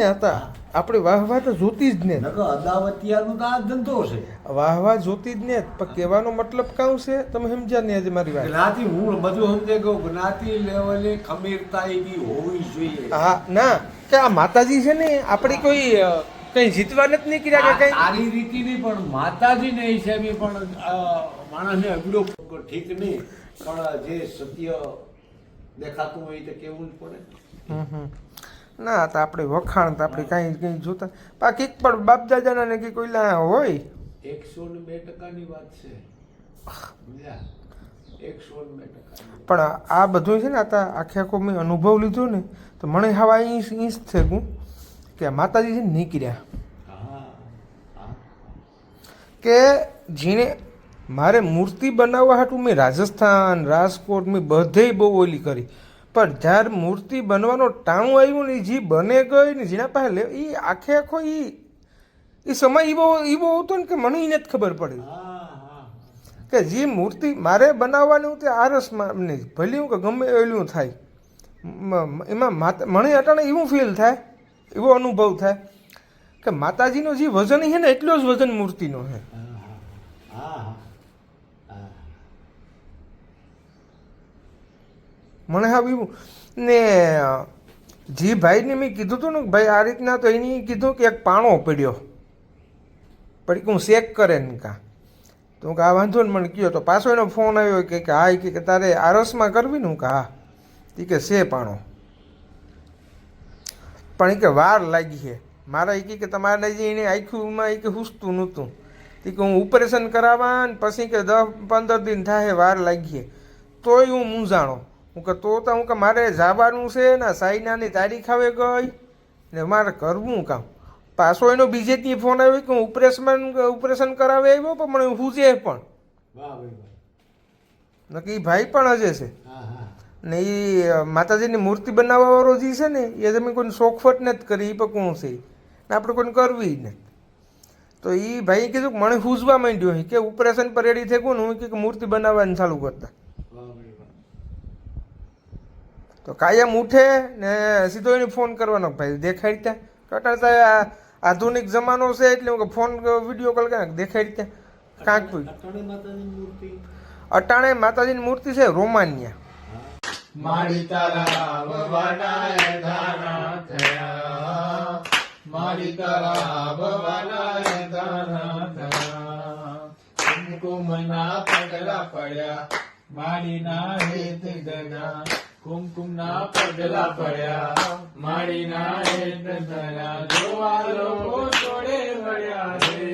ને હતા. આપણે વાહવા તો જોતી જ ને. નકર તો આ ધંધો છે. વાહવા જોતી જ ને. પણ કહેવાનો મતલબ કાઉ છે? તમે સમજ્યા ને આજે મારી વાત? જ્ઞાતિ હું બધું સમજે ગયો જ્ઞાતિ લેવલે ખમીરતા એવી હોવી જોઈએ. હા ના. કે આ માતાજી છે ને આપણી કોઈ કઈ જીતવા નથી નીકળ્યા કે કઈ? સારી રીતિની પણ માતાજી ને હિસાબે પણ માણસને અગડો ઠીક નહીં. પણ જે સત્ય દેખાતું હોય તો કેવું જ પડે. ના તો આપણે વખાણ તો આપણે કાંઈ કંઈ જોતા. બાકી પણ બાપ દાદાના ને કે કોઈ લા હોય? એકસો ને બે ટકાની વાત છે. પણ આ બધું છે ને આ આખે આખો મેં અનુભવ લીધો ને તો મને હવા ઈંચ ઈંચ હું કે માતાજી છે ને નીકળ્યા. કે જેણે મારે મૂર્તિ બનાવવા હાટું મેં રાજસ્થાન રાજકોટ મેં બધેય બહુ ઓલી કરી. પણ જ્યારે મૂર્તિ બનવાનો ટાણું આવ્યું ને જે બને ગઈ ને જેના પાસે લે એ આખે આખો એ એ સમય એવો એવો હતો ને કે મને એને જ ખબર પડી. હા હા કે જે મૂર્તિ મારે બનાવવાની તે આરસમાં ભલે હું કે ગમે એલું થાય. એમાં માતા મને અટાણે એવું ફીલ થાય, એવો અનુભવ થાય, કે માતાજીનો જે વજન છે ને, એટલો જ વજન મૂર્તિનો છે હા હા હા મને હા એવું ને જે ભાઈને મેં કીધું હતું ને, ભાઈ આ રીતના તો એની કીધું કે એક પાણો પડ્યો. પડી હું શેક કરે ને કાં. તો કે આ વાંધો ને, મને કયો તો પાછો એનો ફોન આવ્યો કે હા કે તારે આરસમાં કરવી ને? હું કે હા. એ કે છે પાણો. પણ એ કે વાર લાગી છે. મારા એ કે તમારે જે એને આખુંમાં એ કે હુસતું નહોતું. તી કે હું ઓપરેશન કરાવવા ને પછી કે દસ પંદર દિન થાય, વાર લાગીએ તોય હું મૂંઝાણો. હું કે તો તો હું કે મારે જવાનું છે ને સાઈનાની તારીખ આવે ગઈ. ને મારે કરવું કામ. પાછો એનો બીજે ત્યાં ફોન આવ્યો કે હું ઓપરેશન ઓપરેશન કરાવી આવ્યો પણ મને હુજે પણ. નક્કી ભાઈ પણ હજે છે. ને એ માતાજીની મૂર્તિ બનાવવા વાળો જે છે ને એ તમે કોઈને શોખફટ નથી કરી એ પણ કોણ છે? ને આપણે કોઈને કરવી નથી. તો એ ભાઈ કીધું કે મને હુજવા માંડ્યો કે ઓપરેશન પર રેડી થઈ ગયું ને હું કે મૂર્તિ બનાવવાનું ચાલુ કરતા. તો કાયમ ઉઠે ને સીધો એને ફોન કરવાનો ભાઈ દેખાડતા કટાડતા સાહેબ આધુનિક જમાનો છે એટલે હું કે ફોન વીડિયો કોલ કરે દેખાડતા કાંક પણ અટાણે માતાજીની મૂર્તિ? અટાણે માતાજીની મૂર્તિ છે રોમાનિયા. મારી તારા ભવાના ધારા થયા મારી તારા ભવાના ધારા થયા કુમકુમના પગલા પડ્યા મારી ના હેત ગના કુમકુમના પગલા પડ્યા મારી ના હેત ગના જોવા લોકો જોડે વળ્યા રે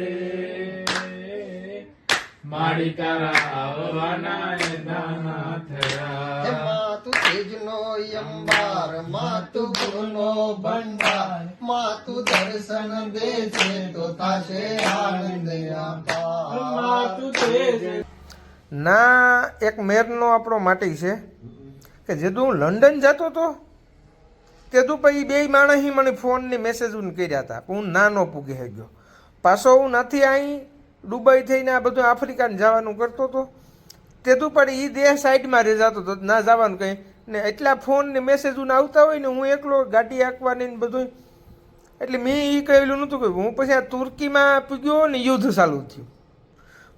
મારી તારા ભવાના દાના થયા. માતુ તેજનો યંબાર માતુ ગુનો ભંડાર માતુ દર્શન દે છે તો તાશે આનંદ. માતું તેજ ના એક મેરનો આપણો માટી છે. કે જેદું હું લંડન જતો હતો તેદું પછી બે માણસ મને ફોનની મેસેજ કર્યા હતા હું નાનો પૂગી ગયો. પાછો હું નથી અહીં દુબઈ થઈને આ બધું આફ્રિકાને જવાનું કરતો હતો તેદું પણ એ દેહ સાઈડમાં રહી જતો હતો ના જવાનું કંઈ? ને એટલા ફોન ને મેસેજ આવતા હોય ને હું એકલો ગાડી આંકવાની ને બધું એટલે મેં એ કહેલું નહોતું કે હું પછી આ તુર્કીમાં પૂગ્યો ને યુદ્ધ ચાલુ થયું.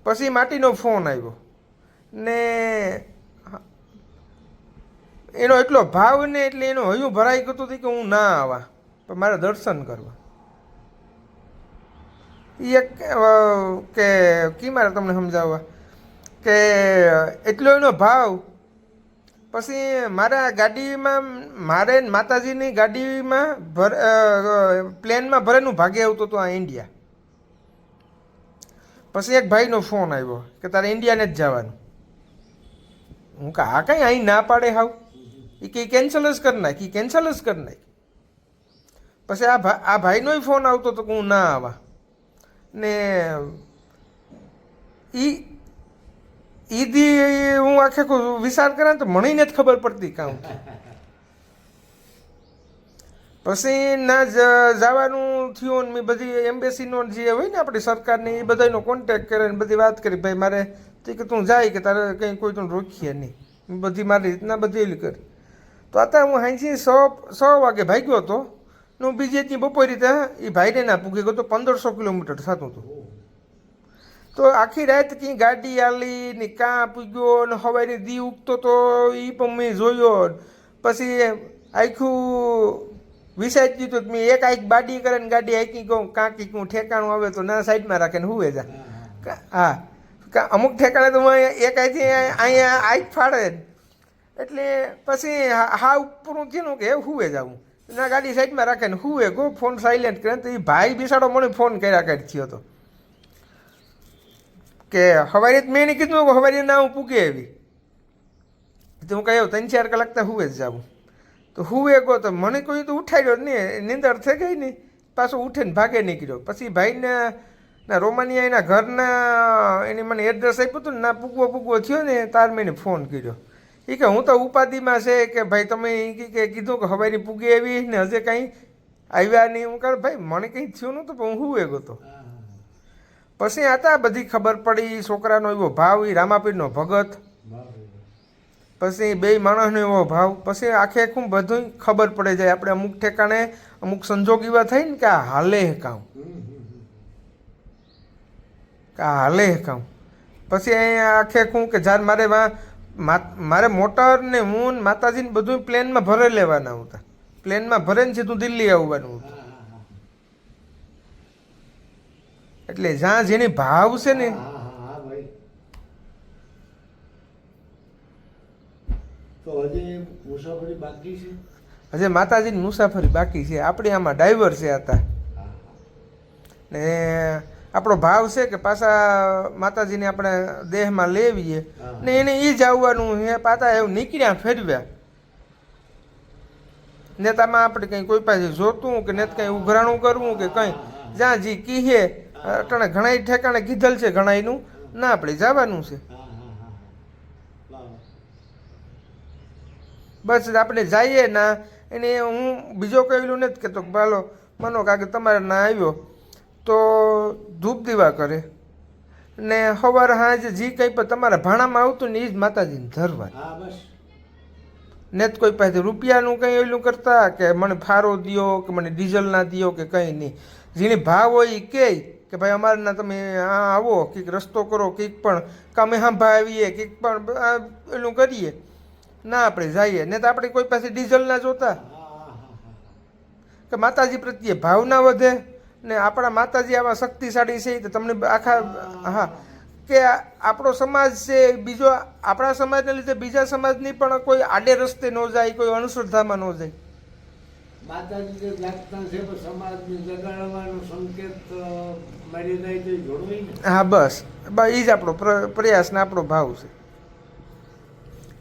પછી માટીનો ફોન આવ્યો. ને એનો એટલો ભાવ ને એટલે એનો હયું ભરાઈ ગયું હતું કે હું ના આવા. પણ મારે દર્શન કરવા. એ કે, કી મારે તમને સમજાવવા? કે એટલો એનો ભાવ, પછી મારા ગાડીમાં, મારે માતાજીની ગાડીમાં ભર પ્લેનમાં ભરેલું ભાગે આવતું હતું આ ઇન્ડિયા પછી એક ભાઈનો ફોન આવ્યો કે તારે ઇન્ડિયાને જ જવાનું. હું કે આ કઈ અહીં ના પાડે હાવ? એ કે કેન્સલ જ કરી નાખી કેન્સલ જ કરી નાખી. પછી આ આ ભાઈનોય ફોન આવતો હતો કે હું ના આવા. ને એ ઈદી હું આખે વિચાર કરે તો મણીને જ ખબર પડતી કામ. પછી ના જવાનું થયું ને બધી એમ્બેસીનો જે હોય ને આપણી સરકારની, એ બધાનો કોન્ટેક્ટ કરે ને બધી વાત કરી. ભાઈ, મારે તે કે તું જાય કે તારે કંઈ કોઈ તું રોકીએ નહીં. બધી મારી રીતના બધી કરી. તો અત્યારે હું હાંસી સો સો વાગે ભાગ્યો હતો ને હું બીજે ત્યાં બપોર રીતે એ ભાઈને ના પૂગી ગયો તો પંદરસો કિલોમીટર થતું હતું. તો આખી રાત કઈ ગાડી આલી ને કાં પૂગ્યો ને હવારે દી ઉગતો તો એ પણ મેં જોયો પછી આખું વિસાઈ દીધું મેં એક આઈક બાડી કરે ને ગાડી આખી કહું કાંકી કંઈક હું ઠેકાણું આવે તો ના સાઈડમાં રાખે ને હુએ જા. હા અમુક ઠેકાણે તો એક આઈથી અહીંયા આઈક ફાડે. એટલે પછી હા ઉપરું થયું કે હુએ જાવું ના, ગાડી સાઈડમાં રાખે ને હુએ ગો, ફોન સાયલેન્ટ કરે તો એ ભાઈ બિસાડો મને ફોન કર્યા કરી થયો હતો કે હવારે મેં એને કીધું કે હવારે ના હું પૂગે એવી. તો હું કહ્યું, ત્રણ ચાર કલાક તો હુએ જ જાવું તો હુએ ગો તો મને કોઈ તો ઉઠાડ્યો જ નહીં. નીંદર થઈ ગઈ ને, પાછો ઉઠીને ભાગે નીકળ્યો. પછી ભાઈને, ના રોમાનિયા એના ઘરના, એની મને એડ્રેસ આપ્યું હતું ને, ના પૂગવો પૂગવો થયો ને, તાર મેં ફોન કર્યો. એ કે હું તો ઉપાધિમાં છે કે ભાઈ તમે કી- કીધું કે હવારી પૂગી આવી ને હજે કાંઈ આવ્યા નહીં. હું કહું, ભાઈ, મને કંઈ થયું નહોતું, પણ હું એ ગયો પછી હતા બધી ખબર પડી છોકરાનો એવો ભાવ એ રામાપીરનો ભગત. પછી બે માણસનો એવો ભાવ. પછી આખે આખું બધું ખબર પડે જાય. આપણે અમુક ઠેકાણે અમુક સંજોગ એવા થાય ને કે આ હાલે કામ. કે આ હાલે કામ. પછી અહીંયા આખે આખું કે જ્યારે મારે વા મારે મોટર ને હું ને માતાજીને બધું પ્લેનમાં ભરે લેવાના હતા. પ્લેનમાં ભરે ને સીધું દિલ્હી આવવાનું હતું. એટલે જ્યાં જેની ભાવ છે ને હજી મુસાફરી બાકી છે? માતાજીની મુસાફરી બાકી છે. આપણે આમાં ડ્રાઈવર છે હતા ને આપણો ભાવ છે કે પાછા માતાજીને આપણે દેહમાં લેવીએ. ને એને એ જ આવવાનું હે પાછા એવું નીકળ્યા ફેરવ્યા. નેતામાં આપણે કંઈ કોઈ પાસે જોતું કે નેત કંઈ ઉઘરાણું કરવું કે કંઈ. જ્યાં જી કીહે અટાણે ઘણા ઠેકાણે કીધેલ છે ઘણાયનું ના આપણે જવાનું છે. બસ આપણે જઈએ ના એને હું બીજો કહેલું નથી કહેતો કે ભાલો મનો કાકે તમારે ના આવ્યો. તો ધૂપ દીવા કરે. ને સવાર હાજ જે કંઈ પણ તમારા ભાણામાં આવતું ને એ જ માતાજીને ધરવા. બસ. ને જ કોઈ પાસે રૂપિયાનું કંઈ ઓલું કરતા કે મને ફારો દ્યો કે મને ડીઝલ ના દ્યો કે કંઈ નહીં. જેની ભાવ હોય એ કહે કે ભાઈ અમારના તમે આ આવો કંઈક રસ્તો કરો કંઈક પણ. કામે હાંભા આવીએ કંઈક પણ એનું કરીએ. ના આપણે જઈએ. ને તો આપણે કોઈ પાસે ડીઝલ ના જોતા. કે માતાજી પ્રત્યે ભાવના વધે. ને આપણા માતાજી આવા શક્તિશાળી છે તો તમને આખા હા. કે આપણો સમાજ છે બીજો આપણા સમાજને લીધે બીજા સમાજની પણ કોઈ આડે રસ્તે ન જાય કોઈ અનુશ્રદ્ધામાં ન જાય. માતાજી જે જાગતા છે સમાજને જગાડવાનો સંકેત મળી જાય તો જોડવી હા બસ. બસ એ જ આપણો પ્ર- પ્રયાસ ને આપણો ભાવ છે.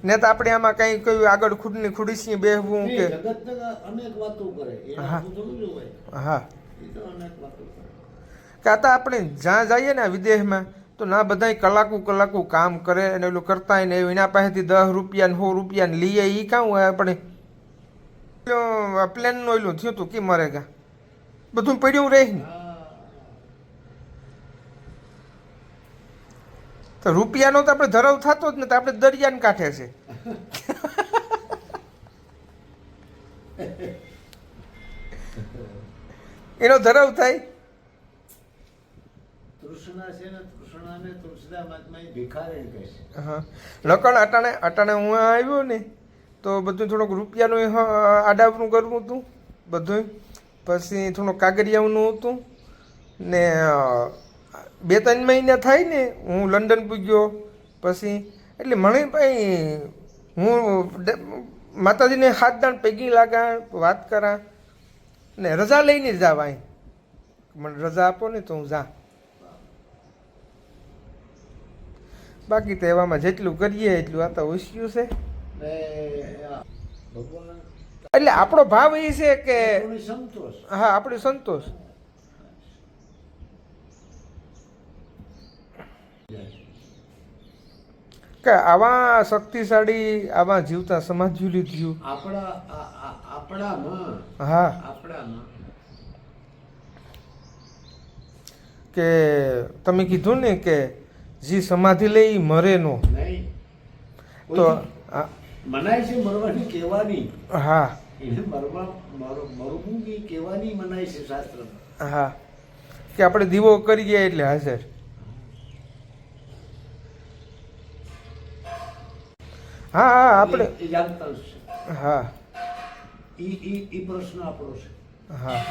ને તો આપણે આમાં કંઈ કયું આગળ ખુદની ખુડીસી બેહવું કે અનેક વાતો કરે હા. હા. એ તો અનેક વાતો કરે કે આ તો આપણે જ્યાં જઈએ ને વિદેશમાં તો ના બધાય કલાકું કલાકું કામ કરે અને ઓલું કરતા ને એના પાસેથી દસ રૂપિયા ને સો રૂપિયા ને લઈએ એ કાં હોય આપણે. પ્લેનનું ઓલું થયું હતું કે મરે ગા બધું પડ્યું રહે ને. તો રૂપિયાનો તો આપણે ધરાવ થતો જ ને તો આપણે દરિયાને કાંઠે છે. એનો ધરાવ થાય. લકણ અટાણે અટાણે હું. આવ્યો ને તો બધું થોડુંક રૂપિયાનું આડાવરું કરવું હતું. બધું પછી થોડુંક કાગરિયાનું હતું. ને બે ત્રણ મહિના થાય ને હું લંડન પૂગ્યો. પછી એટલે મને ભાઈ હું માતાજીને હાથ દાણ પૈકી લાગા વાત કરા. ને રજા લઈને જાવ અહીં મને રજા આપો ને તો હું જા. બાકી તો એવામાં જેટલું કરીએ એટલું આ તો ઓછ્યું છે. એટલે આપણો ભાવ એ છે કે હા આપણે સંતોષ. કે આવા શક્તિશાળી આવા જીવતા સમાજ્યું લીધું? આપણા આપણામાં હા. આપણામાં. કે તમે કીધું ને કે જે સમાધિ લે ઈ મરે નો. નહીં. તો મનાય છે મરવાની કહેવાની? હા. એને મરવા મરવું કે કહેવાની મનાય છે શાસ્ત્રમાં? હા. કે આપણે દીવો કરી ગયા એટલે હાજર. હા હા આપણે જાણતા છે. હા. ઈ ઈ ઈ પ્રશ્ન આપણો છે. હા.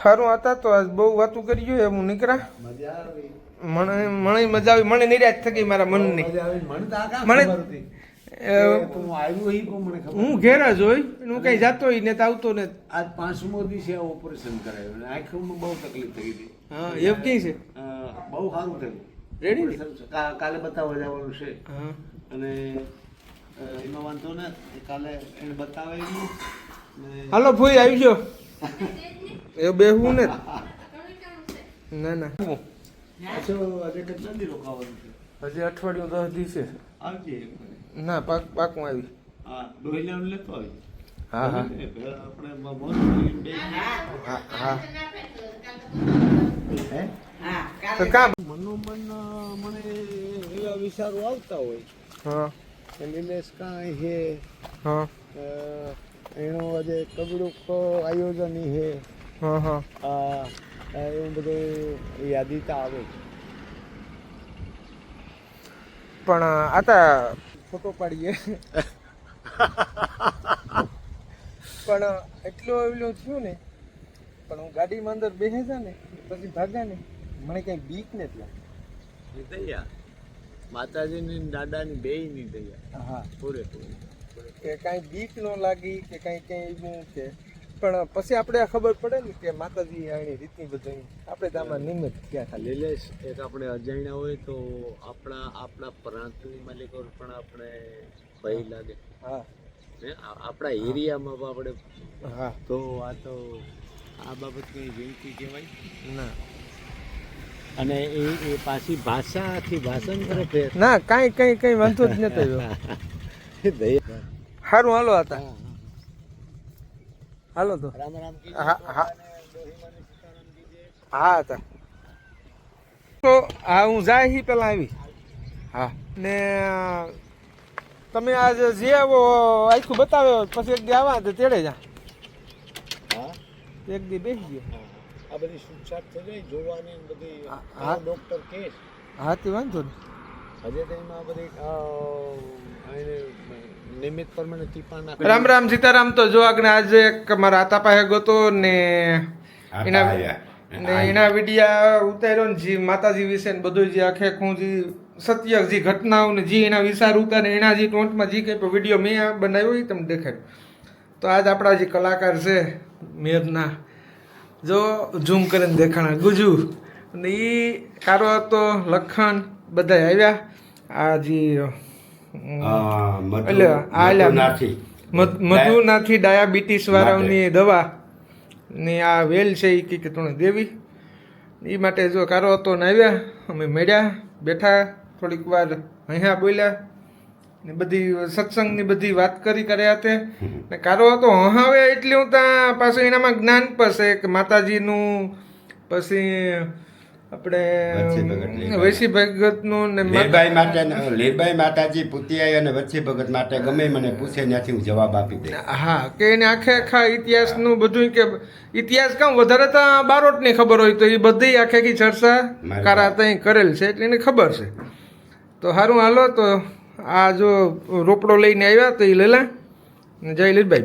સારું હતા તો આજ બહુ વાતું કરી ગયું એમ હું નીકળ્યા. મજા આવી. મને મને મજા આવી. મને નિરાશ થઈ ગઈ મારા મનની. મજા આવી. મને તો મને- હું ઘેર જ હોય હું કઈ જાતો હોય ને તો આવતો ને. આજ પાંચમો દિવસે આ ઓપરેશન કરાયું અને આંખમાં બહુ તકલીફ થઈ હતી હા એવું કઈ છે? બહુ સારું થયું. કા- કાલે બતાવવા જવાનું છે. હા. અને એમાં વાંધો ને કાલે એને બતાવે હાલો ફૂઈ આવી ગયો એ બેહું ને. ના ના. પાછો આજે કેટલા દી રોકાવાનું છે. હજી અઠવાડિયું દસ દિવસે આવજે ના પાક પાકું આવી. હા ડોહિલાને લેતો આવી. હા હા. આપણે હા હા. હે? તો કામ. મનોમન મને એવા વિચારો આવતા હોય. હા. નિલેશ કાંઈ હે હા. એનો આજે કબડુક આયોજન હે. હા હા. આ એવું બધું યાદીતા આવે પણ આ તા ફોટો પાડીએ. પણ એટલો એટલું થયું ને પણ હું ગાડીમાં અંદર બેસે છે ને પછી ભાગ્યા ને મને કઈ બીક નથી લાગી. દયા માતાજીની દાદાની બે ની દયા હા. પૂરેપૂરી. કે કાંઈ બીક ન લાગી કે કાંઈ કંઈ એવું કે. પણ પછી આપણે આ ખબર પડે ને કે માતાજી આની રીતની બધી આપણે આમાં નિમિત્ત થયા ખાલી? નિલેશ એક આપણે અજાણ્યા હોય તો આપણા આપણા પ્રાંતની માલિકો પણ આપણે ભય લાગે. હા. આપણા એરિયામાં પણ આપણે હા. તો આ તો આ બાબત કઈ વિનંતી કહેવાય? ના. અને એ એ પાછી ભાષાથી ભાષણ કરે છે ના કાંઈ કંઈ કંઈ વાંધો જ નતો સારું હાલો હતા હાલો તો. હા હા તો હા. હું જાય હી પેલા આવી. હા. ને તમે આજે જે આવો આખું બતાવ્યો પછી એક દી આવા તો તેડે જા. હા? એક દી બેસી ગયો. આ બધી છૂટછાટ થઈ જાય જોવાની બધી હા. ડોક્ટર કે હા તે વાંધો નહીં. હજે તો એમાં બધી અ, એને નિમિત્ત પ્રમાણે ટીપા નાખે રામ રામ સીતારામ તો જો આગળ આજે એક મારા આતા પાસે ગયો ને એના ને એના વિડિયા ઉતાર્યો ને જે માતાજી વિશે ને બધું જે આખે હું જે સત્ય જે ઘટનાઓ ને જે એના વિચાર ઉતારે એના જે ટોન્ટમાં જે કંઈ વીડિયો મેં આ બનાવ્યો એ તમને દેખાડ્યો. તો આજ આપણા જે કલાકાર છે મેરના જો ઝૂમ કરીને દેખાણા. ગુજુ. ને એ કારો હતો લખન બધા આવ્યા. આ જે એટલે આ મધ- મધુનાથી. ડાયાબિટીસ વાળાઓની દવા. ને આ વેલ છે એ કે તણે દેવી. એ માટે જો કારો હતો ને આવ્યા અમે મળ્યા બેઠા થોડીક વાર અહીંયા બોલ્યા. ને બધી સત્સંગની બધી વાત કરી કર્યા તે. ને કારો હતો હહાવે એટલે હું ત્યાં પાછું એનામાં જ્ઞાન પાસે કે માતાજીનું પછી આપણે લીરબાઈ. વૈશી ભગતનું ને માતા- માટે લીરબાઈ માતાજી પુતિયાઈ અને વચ્ચે ભગત માટે ગમે મને પૂછે ત્યાંથી હું જવાબ આપી દે. હા કે એને આખે આખા ઇતિહાસનું બધું કે ઇતિહાસ કામ વધારે તો બારોટની ખબર હોય તો એ બધી આખે આખી ચર્ચા કારા ત્યાં કરેલ છે એટલે એને ખબર છે. તો સારું હાલો તો આ જો રોપડો લઈને આવ્યા તો એ લેલા જય લીલભાઈ.